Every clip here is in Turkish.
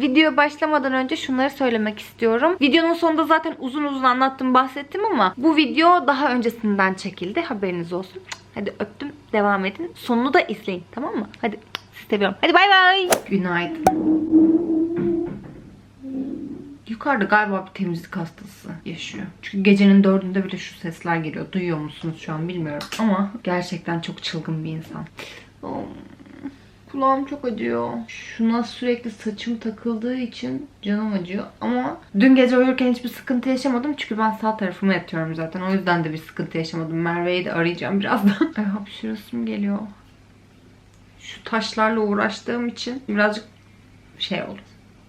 Video başlamadan önce şunları söylemek istiyorum. Videonun sonunda zaten uzun uzun anlattım, bahsettim ama bu video daha öncesinden çekildi. Haberiniz olsun. Hadi öptüm. Devam edin. Sonunu da izleyin. Tamam mı? Hadi. Sizi seviyorum. Hadi bay bay. Günaydın. Yukarıda galiba bir temizlik hastası yaşıyor. Çünkü gecenin dördünde bile şu sesler geliyor. Duyuyor musunuz şu an bilmiyorum. Ama gerçekten çok çılgın bir insan. Oh. Kulağım çok acıyor. Şuna sürekli saçım takıldığı için canım acıyor. Ama dün gece uyurken hiçbir sıkıntı yaşamadım. Çünkü ben sağ tarafıma yatıyorum zaten. O yüzden de bir sıkıntı yaşamadım. Merve'yi de arayacağım birazdan. Ay hapşırasım geliyor. Şu taşlarla uğraştığım için birazcık şey oldu.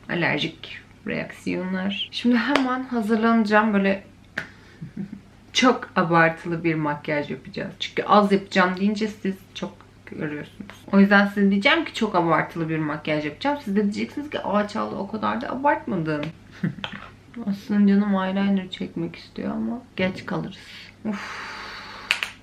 Alerjik reaksiyonlar. Şimdi hemen hazırlanacağım. Böyle çok abartılı bir makyaj yapacağız. Çünkü az yapacağım deyince siz çok görüyorsunuz. O yüzden size diyeceğim ki çok abartılı bir makyaj yapacağım. Siz de diyeceksiniz ki aa Çağla o kadar da abartmadın. Aslında canım eyeliner çekmek istiyor ama geç kalırız. Uf.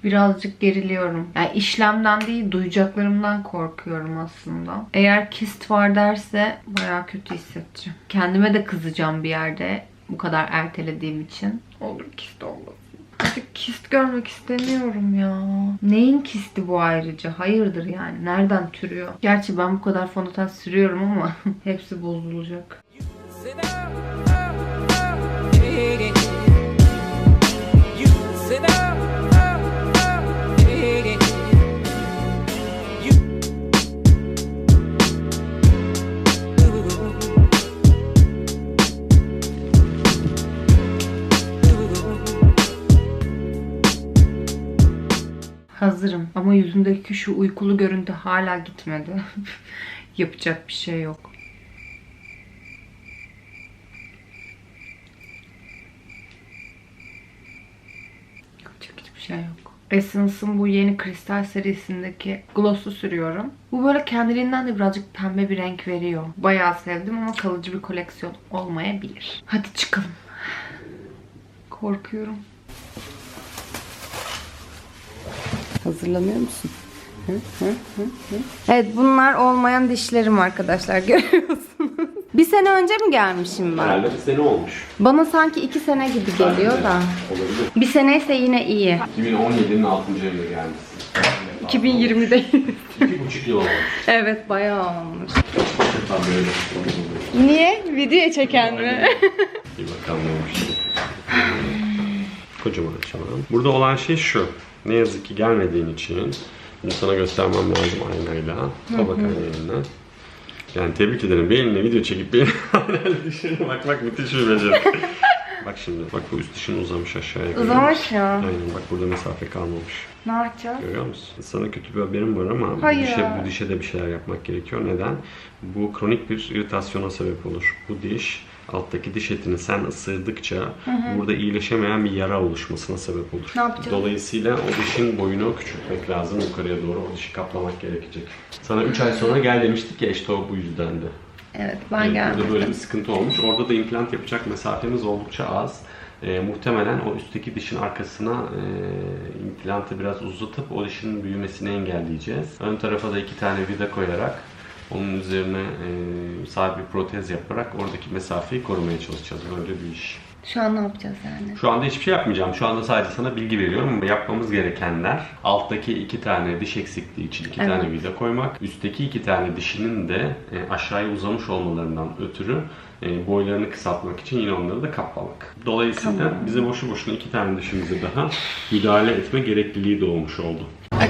Birazcık geriliyorum. Yani işlemden değil duyacaklarımdan korkuyorum aslında. Eğer kist var derse bayağı kötü hissedeceğim. Kendime de kızacağım bir yerde bu kadar ertelediğim için. Olur kist olmasın. Artık kist görmek istemiyorum ya. Neyin kisti bu ayrıca? Hayırdır yani? Nereden türüyor? Gerçi ben bu kadar fondöten sürüyorum ama hepsi bozulacak. Hazırım ama yüzümdeki şu uykulu görüntü hala gitmedi. Yapacak bir şey yok. Yapacak hiçbir şey yok. Essence'ın bu yeni kristal serisindeki gloss'u sürüyorum. Bu böyle kendiliğinden de birazcık pembe bir renk veriyor. Bayağı sevdim ama kalıcı bir koleksiyon olmayabilir. Hadi çıkalım. Korkuyorum. Hazırlanıyor musun? Evet bunlar olmayan dişlerim arkadaşlar görüyorsunuz. bir sene önce mi gelmişim ben? Herhalde bir sene olmuş. Bana sanki iki sene gibi geliyor da. Olabilir. Bir seneyse yine iyi. 2017'nin 6. ayında gelmişsin. 2020'deyiz. İki buçuk yıl olmuş. evet bayağı olmuş. Tam böyle. Niye? Video çeken mi? Bir bakalım ne olmuş. Kocaman açalım. Burada olan şey şu. Ne yazık ki gelmediğin için bunu sana göstermem lazım aynayla. Bakalım eline. Yani tebrik ederim. Eline video çekip bir aynayla dişine bakmak müthiş bir beceri. bak şimdi. Bak bu üst dişin uzamış aşağıya. görüyor Uzamış musun? ya. Aynen bak burada mesafe kalmamış. ne yapacağız? Görüyor musun? Sana kötü bir haberim var ama bu Hayır. dişe, bu dişe de bir şeyler yapmak gerekiyor. Neden? Bu kronik bir iritasyona sebep olur. Bu diş alttaki diş etini sen ısırdıkça burada iyileşemeyen bir yara oluşmasına sebep olur. Ne yapacağız? Dolayısıyla o dişin boyunu küçültmek lazım. Yukarıya doğru o dişi kaplamak gerekecek. Sana 3 ay sonra gel demiştik ya işte o bu yüzdendi. Evet ben Evet, geldim. Burada böyle bir sıkıntı olmuş. Orada da implant yapacak mesafemiz oldukça az. Ee, muhtemelen o üstteki dişin arkasına e, implantı biraz uzatıp o dişin büyümesini engelleyeceğiz. Ön tarafa da iki tane vida koyarak onun üzerine e, sabit bir protez yaparak oradaki mesafeyi korumaya çalışacağız. Böyle bir iş. Şu an ne yapacağız yani? Şu anda hiçbir şey yapmayacağım. Şu anda sadece sana bilgi veriyorum. Yapmamız gerekenler alttaki iki tane diş eksikliği için iki Evet. tane vida koymak. Üstteki iki tane dişinin de e, aşağıya uzamış olmalarından ötürü e, boylarını kısaltmak için yine onları da kaplamak. Dolayısıyla Tamam. bize boşu boşuna iki tane dişimize daha müdahale etme gerekliliği doğmuş oldu.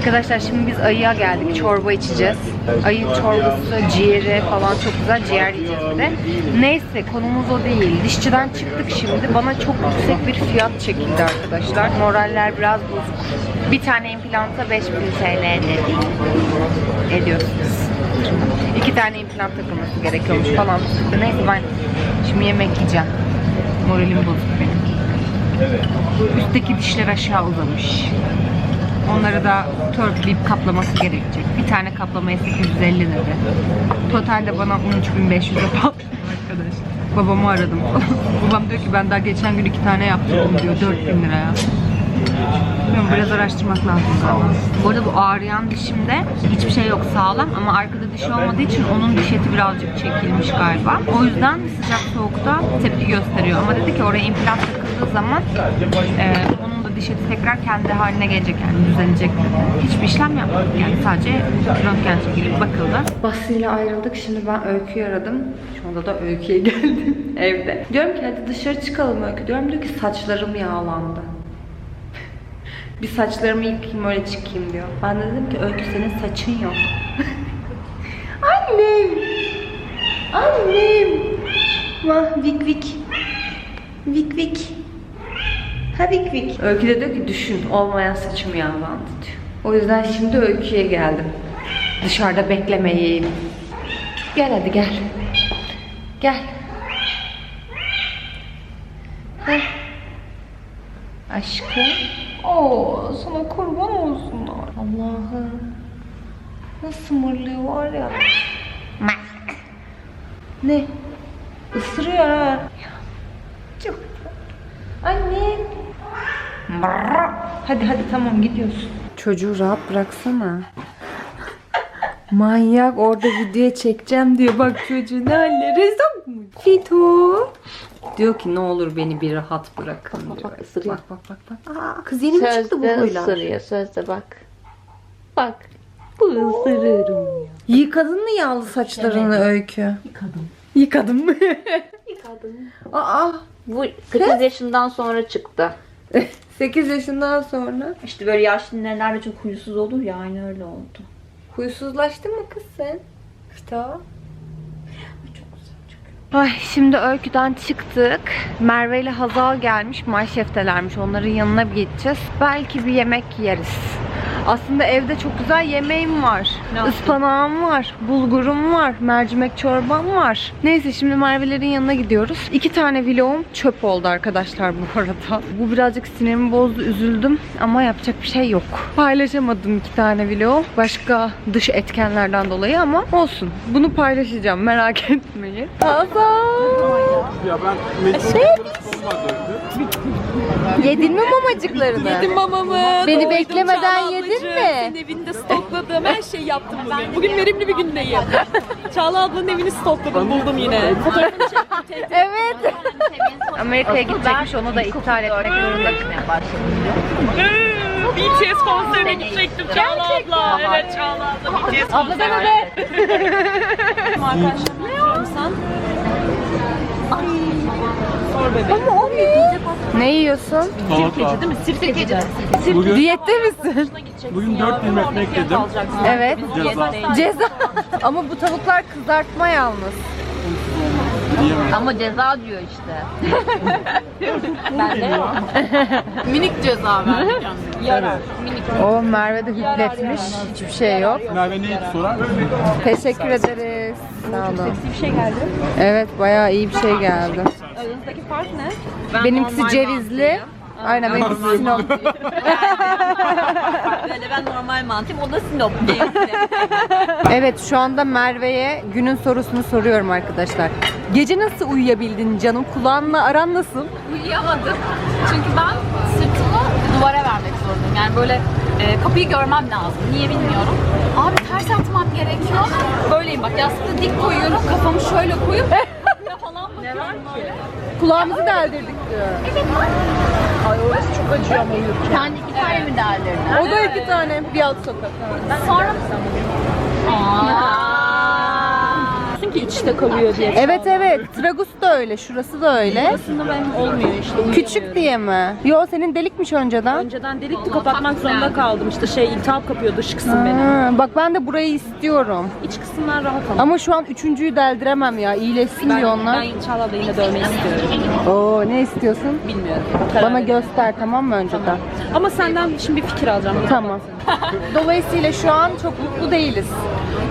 Arkadaşlar şimdi biz ayıya geldik. Çorba içeceğiz. Ayı çorbası, ciğeri falan çok güzel. Ciğer yiyeceğiz bir de. Neyse konumuz o değil. Dişçiden çıktık şimdi. Bana çok yüksek bir fiyat çekildi arkadaşlar. Moraller biraz bozuk. Bir tane implanta 5000 TL dedi. Ediyorsunuz. İki tane implant takılması gerekiyormuş falan. Neyse ben şimdi yemek yiyeceğim. Moralim bozuk benim. Üstteki dişler aşağı uzamış. Onları da törpüleyip kaplaması gerekecek. Bir tane kaplamaya 850 dedi. Totalde bana 13.500'e patladı arkadaşlar. Babamı aradım falan. Babam diyor ki ben daha geçen gün iki tane yaptırdım diyor 4000 liraya. Bilmiyorum, biraz araştırmak lazım galiba. Bu arada bu ağrıyan dişimde hiçbir şey yok sağlam ama arkada dişi olmadığı için onun diş eti birazcık çekilmiş galiba. O yüzden sıcak soğukta tepki gösteriyor. Ama dedi ki oraya implant takıldığı zaman e, onun da diş eti tekrar kendi haline gelecek yani düzelecek. Hiçbir işlem yapmadık yani sadece röntgen çekilip bakıldı. Basri ayrıldık. Şimdi ben Öykü'yü aradım. Şu anda da Öykü'ye geldim evde. Diyorum ki hadi dışarı çıkalım Öykü. Diyorum diyor ki saçlarım yağlandı. Bir saçlarımı yıkayayım öyle çıkayım diyor. Ben de dedim ki Öykü senin saçın yok. Annem. Annem. Vah vik vik. Vik vik. Ha vik vik. Öykü de diyor ki düşün olmayan saçım yağlandı diyor. O yüzden şimdi Öykü'ye geldim. Dışarıda beklemeyeyim. Gel hadi gel. Gel. Heh. Aşkım. Oo, sana kurban olsunlar. Allah'ım. Nasıl mırlıyor var ya. Ne? Isırıyor ha. Çok Anne. Hadi hadi tamam gidiyorsun. Çocuğu rahat bıraksana. Manyak orada video çekeceğim diyor. Bak çocuğu ne sokmuş. Fito. Diyor ki ne olur beni bir rahat bırakın diyor. bak, ısırıyor. Bak bak bak. bak. Aa, kız yeni mi çıktı bu Sözde huylar? ısırıyor. Sözde bak. Bak. Bu ısırırım ya. Yıkadın mı yağlı saçlarını Öykü? Yıkadım. Yıkadın mı? Yıkadım. Aa, Bu 8 yaşından sonra çıktı. 8 yaşından sonra İşte böyle yaşlı neler de çok huysuz olur ya aynı öyle oldu. huysuzlaştın mı kız sen? Fito. Ay şimdi öyküden çıktık. Merve ile Hazal gelmiş. Manşeftelermiş. Onların yanına bir gideceğiz. Belki bir yemek yeriz. Aslında evde çok güzel yemeğim var. Ispanağım var. Bulgurum var. Mercimek çorbam var. Neyse şimdi Merve'lerin yanına gidiyoruz. İki tane vlogum çöp oldu arkadaşlar bu arada. Bu birazcık sinirimi bozdu. Üzüldüm. Ama yapacak bir şey yok. Paylaşamadım iki tane vlog. Başka dış etkenlerden dolayı ama olsun. Bunu paylaşacağım. Merak etmeyin. Hazal. Ya ben mecbur. Yedin mi mamacıklarını? Yedim mamamı. Beni beklemeden yedin mi? Senin evinde stokladım. Her şeyi yaptım bugün. Bugün verimli bir gündeyim. Çağla ablanın evini stokladım. Buldum yine. Fotoğrafını çektim. Evet. Amerika'ya gidecekmiş onu da iptal etmek zorunda. BTS konserine gidecektim Çağla abla. Evet Çağla abla BTS Abla deme be. Arkadaşlar ne yapıyorsun Sor bebeğim. Ne yiyorsun? Salata. Değil mi? Sirkeci. Bugün, Diyette misin? bugün 4 dilim ekmek yedim. Evet. Ceza. Ceza. Ama bu tavuklar kızartma yalnız. Ama ceza diyor işte. Minik ceza verdik Yarar. O Merve de hüpletmiş. Hiçbir şey yok. Merve neydi sorar? Teşekkür ederiz. Sağ olun. bir şey geldi. Evet bayağı iyi bir şey geldi. Aranızdaki fark ne? Benimkisi cevizli. Aynen benimkisi sinop. Böyle ben normal mantıyım o da sinop. Evet şu anda Merve'ye günün sorusunu soruyorum arkadaşlar. Gece nasıl uyuyabildin canım? Kulağınla aran nasıl? Uyuyamadım. Çünkü ben sırtımı duvara vermek zorundayım. Yani böyle e, kapıyı görmem lazım. Niye bilmiyorum. Abi ters yatmam gerekiyor. Böyleyim bak yastığı dik koyuyorum. Kafamı şöyle koyup bakıyorum böyle. Kulağımızı deldirdik diyor. Yani iki tane mi derlerdi? O da iki tane. Bir alt sokak. Sonra Çünkü içte kalıyor diye. Evet evet. Tragus da öyle. Şurası da öyle. Aslında benim olmuyor işte. Küçük diye mi? Yo senin delikmiş önceden. Önceden delikti kapatmak zorunda kaldım. İşte şey iltihap kapıyor dış kısım benim. Ha, bak ben de burayı istiyorum. İç kısımlar rahat ama. Ama şu an üçüncüyü deldiremem ya. İyileşsin diyor onlar. ben Çağla da yine dövmeyi istiyorum. Oo ne istiyorsun? Bilmiyorum. Bana göster tamam mı önceden? Ama senden şimdi bir fikir alacağım. Tamam. Dolayısıyla şu an çok mutlu değiliz.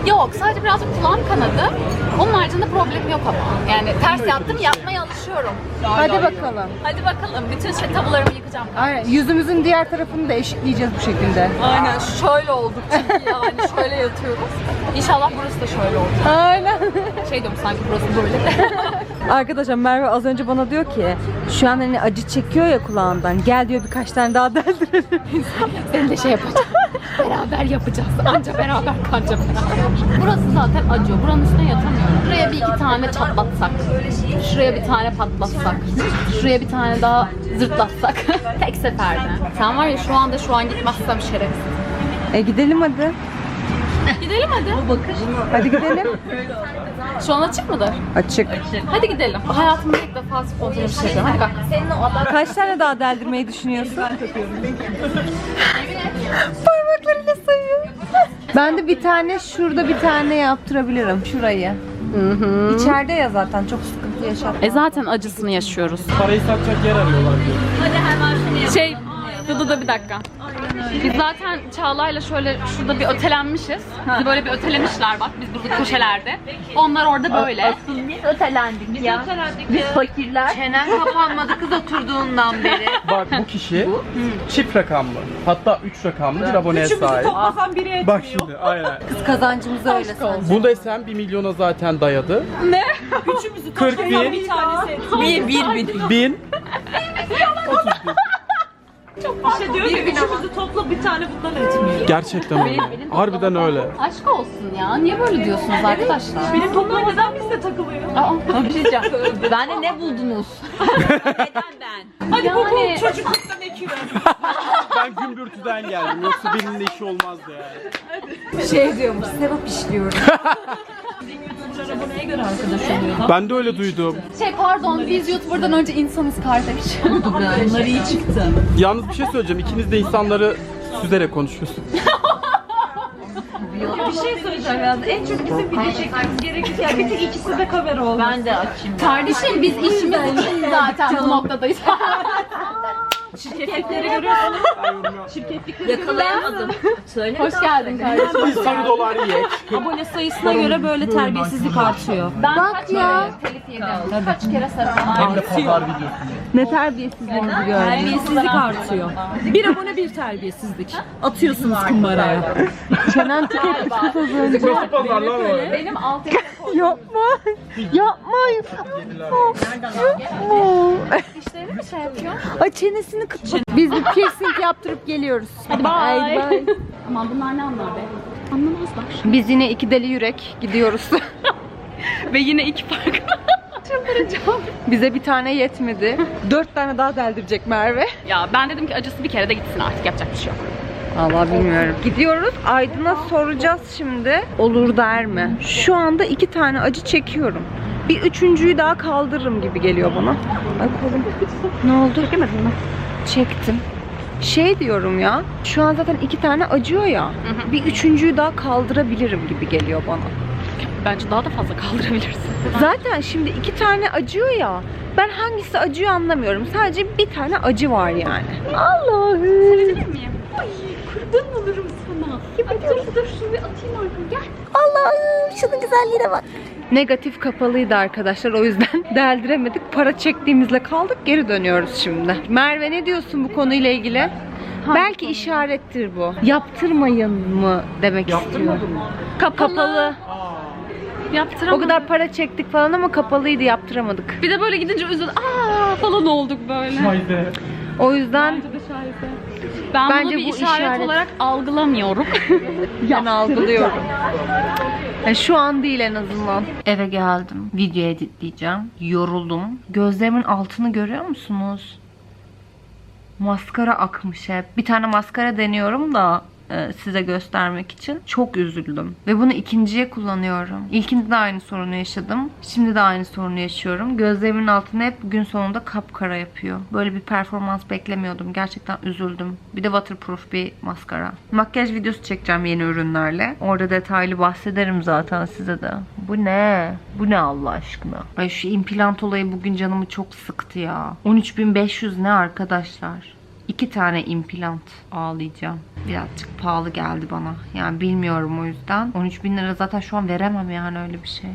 yok sadece birazcık kulağım kanadı. Onun haricinde problem yok ama. Yani ters yattım yapmaya alışıyorum. Hadi bakalım. Hadi bakalım bütün şey tabularımı yıkacağım. Aynen. Yüzümüzün diğer tarafını da eşitleyeceğiz bu şekilde. Aynen şöyle olduk çünkü yani şöyle yatıyoruz. İnşallah burası da şöyle olacak. Aynen. Şey diyorum sanki burası böyle. Arkadaşlar Merve az önce bana diyor ki şu an hani acı çekiyor ya kulağından. Gel diyor birkaç tane daha deldirelim. Ben de şey yapacağım. Beraber yapacağız. Anca beraber kanca beraber. Burası zaten acıyor. Buranın üstüne yatamıyorum. Buraya bir iki tane çatlatsak. Şuraya bir tane patlatsak. Şuraya bir tane daha zırtlatsak. Tek seferde. Sen var ya şu anda şu an gitmezsem şerefsiz. E gidelim hadi. Gidelim hadi. Hadi gidelim. Şu an açık mıdır? Açık. Hadi gidelim. Hayatımda ilk defa spontan bir şey yapıyorum. Hadi kalk. Kaç tane daha deldirmeyi düşünüyorsun? Parmaklarıyla sayıyor. Ben de bir tane şurada bir tane yaptırabilirim. Şurayı. İçeride ya zaten çok sıkıntı yaşat. E zaten acısını yaşıyoruz. Parayı satacak yer arıyorlar diyor. Şey, Dudu da bir dakika. Biz zaten Çağla'yla şöyle şurada bir ötelenmişiz. Bizi böyle bir ötelemişler bak biz burada köşelerde. Onlar orada böyle. Çenen kapanmadı kız oturduğundan beri. Bak bu kişi çift rakamlı. Hatta 3 rakamlı bir aboneye sahip. Toplasam biri etmiyor. Bak şimdi aynen. Kız kazancımız öyle sanki. Bu desem 1 milyona zaten dayadı. Üçümüzü 40 toplayan bin. bir tanesi etmiyor. Bir, bir, bir. 1000 İşte diyor ki üçümüzü topla bir tane bundan etmiyor. Gerçekten öyle. Harbiden öyle. Aşk olsun ya. Niye böyle diyorsunuz arkadaşlar? Benim toplamadan biz de takılıyoruz. Aa, Bir şey diyeceğim. Ben de ne buldunuz? Hadi bu Yani- bu çocukluktan ekiyor. Ben gümbürtüden geldim. Yoksa de işi olmazdı yani. Şey diyormuş, sevap işliyorum. Aboneye göre arkadaş oluyor. Ben de öyle duydum. şey pardon biz YouTuber'dan önce insanız kardeş. Bunlar iyi çıktı. Yalnız bir şey söyleyeceğim. İkiniz de insanları süzerek konuşuyorsunuz. Bir şey söyleyeceğim ya. En çok bizim video çekmemiz gerekirken bir tek ikisi de kamera oldu. Ben de açayım. Kardeşim biz işimiz için zaten bu noktadayız. Şirketleri görüyorsunuz. Şirketlikleri Yakalayamadım. Hoş geldin kardeşim. Bir sarı dolar yiyek. Abone sayısına göre böyle terbiyesizlik artıyor. Ben kaç kere telif yedim. Kaç kere de pazar videosu. ne terbiyesizliğinizi gördüm. Terbiyesizlik artıyor. Bir abone bir terbiyesizlik. Atıyorsunuz kumbaraya. Çenen tüketmiş az önce. Nasıl pazar lan o? Benim alt Yapma. Yapma. Yapma. dişlerini mi şey yapıyor? Ay çenesini kıtlat. Biz bir piercing yaptırıp geliyoruz. Hadi bye. Aman bunlar ne anlar be? Anlamazlar. Biz yine iki deli yürek gidiyoruz. Ve yine iki farklı. Çıldıracağım. Bize bir tane yetmedi. Dört tane daha deldirecek Merve. Ya ben dedim ki acısı bir kere de gitsin artık yapacak bir şey yok. Allah bilmiyorum. Gidiyoruz. Aydın'a soracağız şimdi. Olur der mi? Şu anda iki tane acı çekiyorum. Bir üçüncüyü daha kaldırırım gibi geliyor bana. Ay kolum. Ne oldu? Çekemedin mi? Çektim. Şey diyorum ya. Şu an zaten iki tane acıyor ya. Bir üçüncüyü daha kaldırabilirim gibi geliyor bana. Bence daha da fazla kaldırabilirsin. Zaten şimdi iki tane acıyor ya. Ben hangisi acıyor anlamıyorum. Sadece bir tane acı var yani. Allah'ım. Sevebilir miyim? Ay kurban olurum sana. Ay, dur dur şunu bir atayım arkaya gel. Allah'ım şunun güzelliğine bak. Negatif kapalıydı arkadaşlar o yüzden deldiremedik. Para çektiğimizle kaldık geri dönüyoruz şimdi. Merve ne diyorsun bu konuyla ilgili? Belki işarettir bu. Yaptırmayın mı demek istiyor. Kapalı. Kapalı. Yaptıramadım. O kadar para çektik falan ama kapalıydı yaptıramadık. Bir de böyle gidince üzül. Aa falan olduk böyle. Haydi. O yüzden Ben Bence bunu bir bu işaret, işaret. olarak algılamıyorum. ben algılıyorum. Yani şu an değil en azından. Eve geldim. Video editleyeceğim. Yoruldum. Gözlerimin altını görüyor musunuz? Maskara akmış hep. Bir tane maskara deniyorum da size göstermek için. Çok üzüldüm. Ve bunu ikinciye kullanıyorum. İlkinde de aynı sorunu yaşadım. Şimdi de aynı sorunu yaşıyorum. Gözlerimin altını hep gün sonunda kapkara yapıyor. Böyle bir performans beklemiyordum. Gerçekten üzüldüm. Bir de waterproof bir maskara. Makyaj videosu çekeceğim yeni ürünlerle. Orada detaylı bahsederim zaten size de. Bu ne? Bu ne Allah aşkına? Ay şu implant olayı bugün canımı çok sıktı ya. 13.500 ne arkadaşlar? İki tane implant ağlayacağım. Birazcık pahalı geldi bana. Yani bilmiyorum o yüzden. 13 bin lira zaten şu an veremem yani öyle bir şey.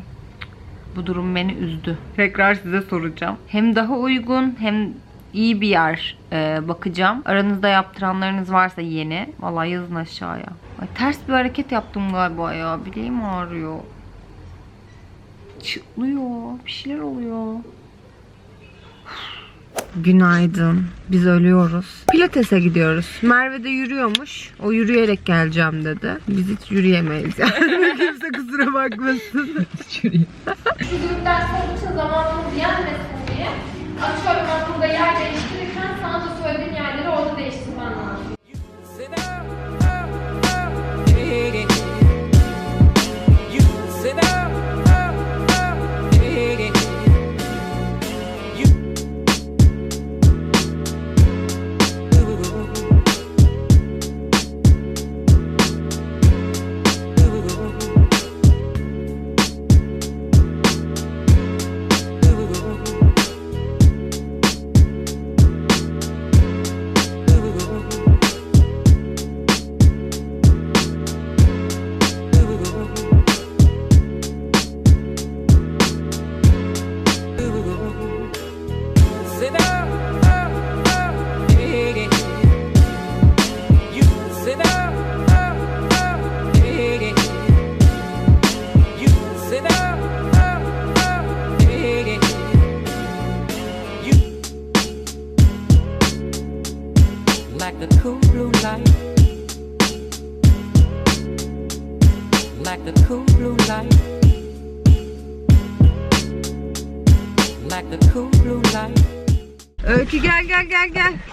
Bu durum beni üzdü. Tekrar size soracağım. Hem daha uygun hem iyi bir yer e, bakacağım. Aranızda yaptıranlarınız varsa yeni. Vallahi yazın aşağıya. Ay, ters bir hareket yaptım galiba ya. Bileğim ağrıyor. Çıtlıyor. Bir şeyler oluyor. Günaydın. Biz ölüyoruz. Pilates'e gidiyoruz. Merve de yürüyormuş. O yürüyerek geleceğim dedi. Biz hiç yürüyemeyiz yani. Kimse kusura bakmasın. hiç yürüyemeyiz. Çocuklar sonuçta zamanımız yenmesin diye açıyorum ben burada yer değiştirirken sana da söylediğim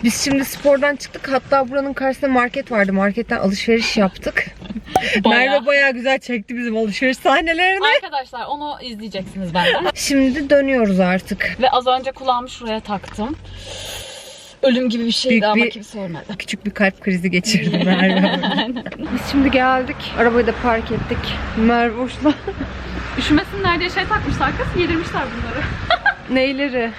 Biz şimdi spordan çıktık. Hatta buranın karşısında market vardı. Marketten alışveriş yaptık. Merve bayağı güzel çekti bizim alışveriş sahnelerini. Arkadaşlar onu izleyeceksiniz benden. Şimdi dönüyoruz artık. Ve az önce kulağımı şuraya taktım. Ölüm gibi bir şeydi Büyük ama bir- kimse ölmedi. Küçük bir kalp krizi geçirdi Merve. Biz şimdi geldik. Arabayı da park ettik. Merve boşla. Üşümesinler diye şey takmışlar kız. Yedirmişler bunları. Neyleri?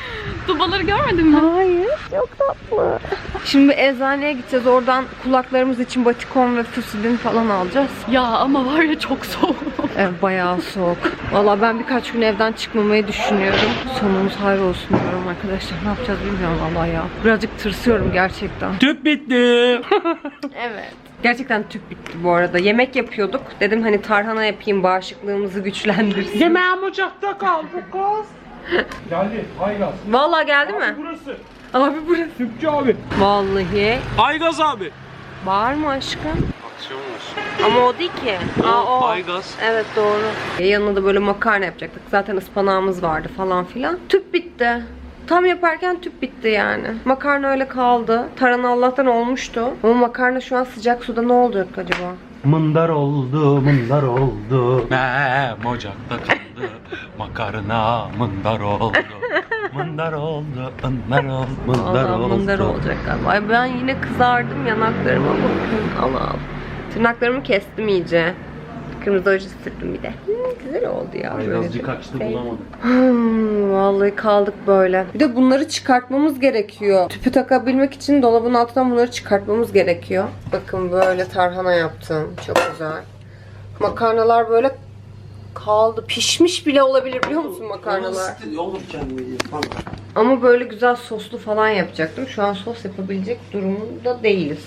Dubaları görmedin mi? Hayır. Çok tatlı. Şimdi eczaneye gideceğiz. Oradan kulaklarımız için batikon ve fusilin falan alacağız. Ya ama var ya çok soğuk. Evet bayağı soğuk. Valla ben birkaç gün evden çıkmamayı düşünüyorum. Sonumuz hayır olsun diyorum arkadaşlar. Ne yapacağız bilmiyorum valla ya. Birazcık tırsıyorum gerçekten. Tüp bitti. Evet. Gerçekten tüp bitti bu arada. Yemek yapıyorduk. Dedim hani tarhana yapayım bağışıklığımızı güçlendirsin. Yemeğim ocakta kaldı kız. Geldi Aygaz. Valla geldi mi? Burası. Abi burası. Tüpçü abi. Vallahi. Aygaz abi. Bağırma aşkım. Ama o değil ki. Aa, o. Aygaz. Evet doğru. Yanına da böyle makarna yapacaktık. Zaten ıspanağımız vardı falan filan. Tüp bitti. Tam yaparken tüp bitti yani. Makarna öyle kaldı. Tarhana Allah'tan olmuştu. Ama makarna şu an sıcak suda ne olacak acaba? Mındar oldu, mındar oldu. Mem ocakta kaldı. Makarna mındar oldu. Mındar oldu, mındar oldu, mındar Allah oldu. mındar olacak galiba. Ay ben yine kızardım yanaklarıma bakın. Allah. Tırnaklarımı kestim iyice. Kırmızı oje sürdüm bir de. Hmm, güzel oldu ya. Aygazcı kaçtı bulamadım. Hmm, vallahi kaldık böyle. Bir de bunları çıkartmamız gerekiyor. Tüpü takabilmek için dolabın altından bunları çıkartmamız gerekiyor. Bakın böyle tarhana yaptım. Çok güzel. Makarnalar böyle kaldı. Pişmiş bile olabilir biliyor musun makarnalar? Olur falan. Ama böyle güzel soslu falan yapacaktım. Şu an sos yapabilecek durumda değiliz.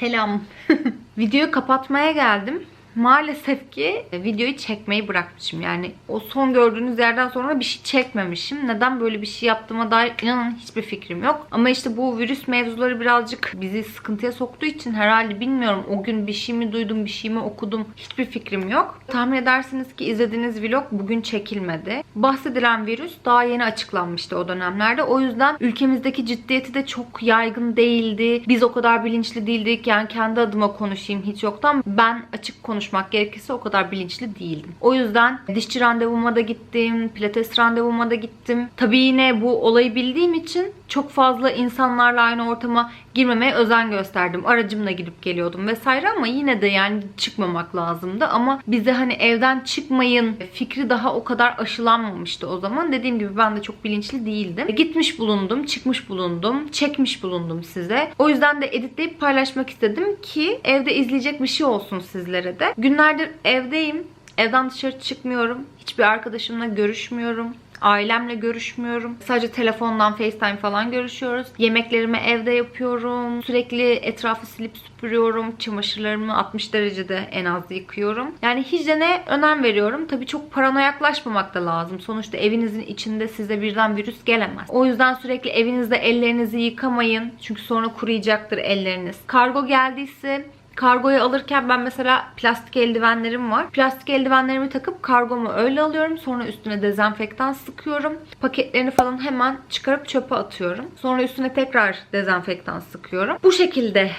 Selam. Videoyu kapatmaya geldim. Maalesef ki videoyu çekmeyi bırakmışım. Yani o son gördüğünüz yerden sonra bir şey çekmemişim. Neden böyle bir şey yaptığıma dair inanın hiçbir fikrim yok. Ama işte bu virüs mevzuları birazcık bizi sıkıntıya soktuğu için herhalde bilmiyorum. O gün bir şey mi duydum, bir şey mi okudum hiçbir fikrim yok. Tahmin edersiniz ki izlediğiniz vlog bugün çekilmedi. Bahsedilen virüs daha yeni açıklanmıştı o dönemlerde. O yüzden ülkemizdeki ciddiyeti de çok yaygın değildi. Biz o kadar bilinçli değildik. Yani kendi adıma konuşayım hiç yoktan. Ben açık konuşmak gerekirse o kadar bilinçli değildim. O yüzden dişçi randevuma da gittim. Pilates randevuma da gittim. Tabii yine bu olayı bildiğim için çok fazla insanlarla aynı ortama girmemeye özen gösterdim. Aracımla gidip geliyordum vesaire ama yine de yani çıkmamak lazımdı. Ama bize hani evden çıkmayın fikri daha o kadar aşılanmamıştı o zaman. Dediğim gibi ben de çok bilinçli değildim. Gitmiş bulundum, çıkmış bulundum, çekmiş bulundum size. O yüzden de editleyip paylaşmak istedim ki evde izleyecek bir şey olsun sizlere de. Günlerdir evdeyim. Evden dışarı çıkmıyorum. Hiçbir arkadaşımla görüşmüyorum. Ailemle görüşmüyorum. Sadece telefondan FaceTime falan görüşüyoruz. Yemeklerimi evde yapıyorum. Sürekli etrafı silip süpürüyorum. Çamaşırlarımı 60 derecede en az yıkıyorum. Yani hijyene önem veriyorum. Tabii çok paranoyaklaşmamak da lazım. Sonuçta evinizin içinde size birden virüs gelemez. O yüzden sürekli evinizde ellerinizi yıkamayın. Çünkü sonra kuruyacaktır elleriniz. Kargo geldiyse Kargoyu alırken ben mesela plastik eldivenlerim var. Plastik eldivenlerimi takıp kargomu öyle alıyorum. Sonra üstüne dezenfektan sıkıyorum. Paketlerini falan hemen çıkarıp çöpe atıyorum. Sonra üstüne tekrar dezenfektan sıkıyorum. Bu şekilde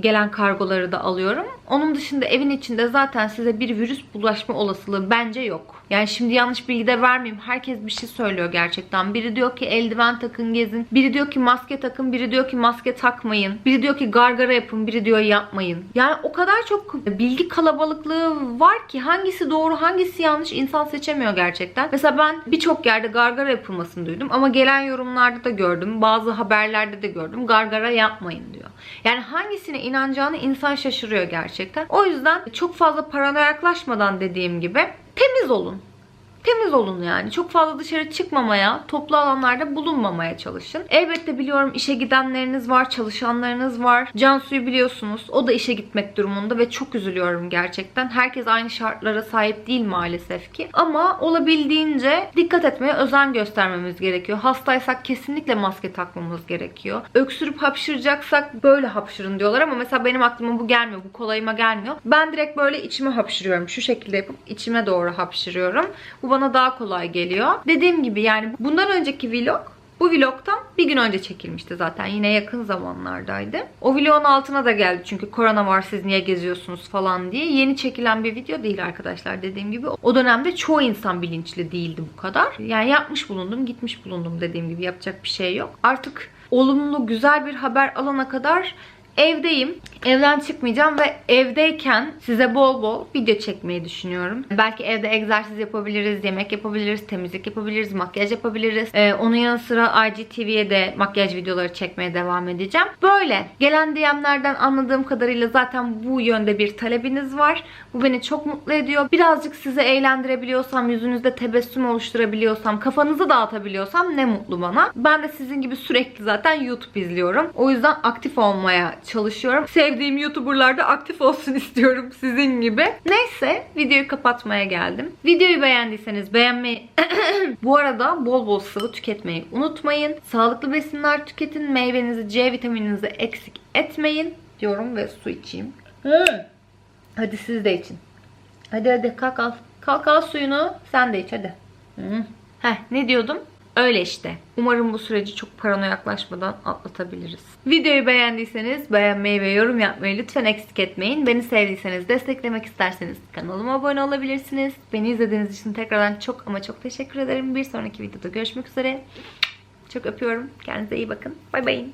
gelen kargoları da alıyorum. Onun dışında evin içinde zaten size bir virüs bulaşma olasılığı bence yok. Yani şimdi yanlış bilgi de vermeyeyim. Herkes bir şey söylüyor gerçekten. Biri diyor ki eldiven takın gezin. Biri diyor ki maske takın. Biri diyor ki maske takmayın. Biri diyor ki gargara yapın. Biri diyor yapmayın. Yani o kadar çok bilgi kalabalıklığı var ki hangisi doğru hangisi yanlış insan seçemiyor gerçekten. Mesela ben birçok yerde gargara yapılmasını duydum ama gelen yorumlarda da gördüm. Bazı haberlerde de gördüm. Gargara yapmayın diyor. Yani hangisine inanacağını insan şaşırıyor gerçekten. O yüzden çok fazla paranoyaklaşmadan dediğim gibi temiz olun. Temiz olun yani. Çok fazla dışarı çıkmamaya, toplu alanlarda bulunmamaya çalışın. Elbette biliyorum işe gidenleriniz var, çalışanlarınız var. Cansu'yu biliyorsunuz. O da işe gitmek durumunda ve çok üzülüyorum gerçekten. Herkes aynı şartlara sahip değil maalesef ki. Ama olabildiğince dikkat etmeye özen göstermemiz gerekiyor. Hastaysak kesinlikle maske takmamız gerekiyor. Öksürüp hapşıracaksak böyle hapşırın diyorlar ama mesela benim aklıma bu gelmiyor. Bu kolayıma gelmiyor. Ben direkt böyle içime hapşırıyorum. Şu şekilde yapıp içime doğru hapşırıyorum. Bu bana daha kolay geliyor. Dediğim gibi yani bundan önceki vlog bu vlogtan bir gün önce çekilmişti zaten. Yine yakın zamanlardaydı. O vlogun altına da geldi çünkü korona var siz niye geziyorsunuz falan diye. Yeni çekilen bir video değil arkadaşlar dediğim gibi. O dönemde çoğu insan bilinçli değildi bu kadar. Yani yapmış bulundum, gitmiş bulundum dediğim gibi yapacak bir şey yok. Artık olumlu, güzel bir haber alana kadar Evdeyim. Evden çıkmayacağım ve evdeyken size bol bol video çekmeyi düşünüyorum. Belki evde egzersiz yapabiliriz, yemek yapabiliriz, temizlik yapabiliriz, makyaj yapabiliriz. Ee, onun yanı sıra IGTV'ye de makyaj videoları çekmeye devam edeceğim. Böyle. Gelen DM'lerden anladığım kadarıyla zaten bu yönde bir talebiniz var. Bu beni çok mutlu ediyor. Birazcık sizi eğlendirebiliyorsam, yüzünüzde tebessüm oluşturabiliyorsam, kafanızı dağıtabiliyorsam ne mutlu bana. Ben de sizin gibi sürekli zaten YouTube izliyorum. O yüzden aktif olmaya çalışıyorum. Sevdiğim YouTuber'lar da aktif olsun istiyorum sizin gibi. Neyse videoyu kapatmaya geldim. Videoyu beğendiyseniz beğenmeyi... Bu arada bol bol sıvı tüketmeyi unutmayın. Sağlıklı besinler tüketin. Meyvenizi, C vitamininizi eksik etmeyin diyorum ve su içeyim. Hadi siz de için. Hadi hadi kalk al. Kalk al suyunu. Sen de iç hadi. Hı. Heh ne diyordum? Öyle işte. Umarım bu süreci çok paranoyaklaşmadan atlatabiliriz. Videoyu beğendiyseniz beğenmeyi ve yorum yapmayı lütfen eksik etmeyin. Beni sevdiyseniz, desteklemek isterseniz kanalıma abone olabilirsiniz. Beni izlediğiniz için tekrardan çok ama çok teşekkür ederim. Bir sonraki videoda görüşmek üzere. Çok öpüyorum. Kendinize iyi bakın. Bay bay.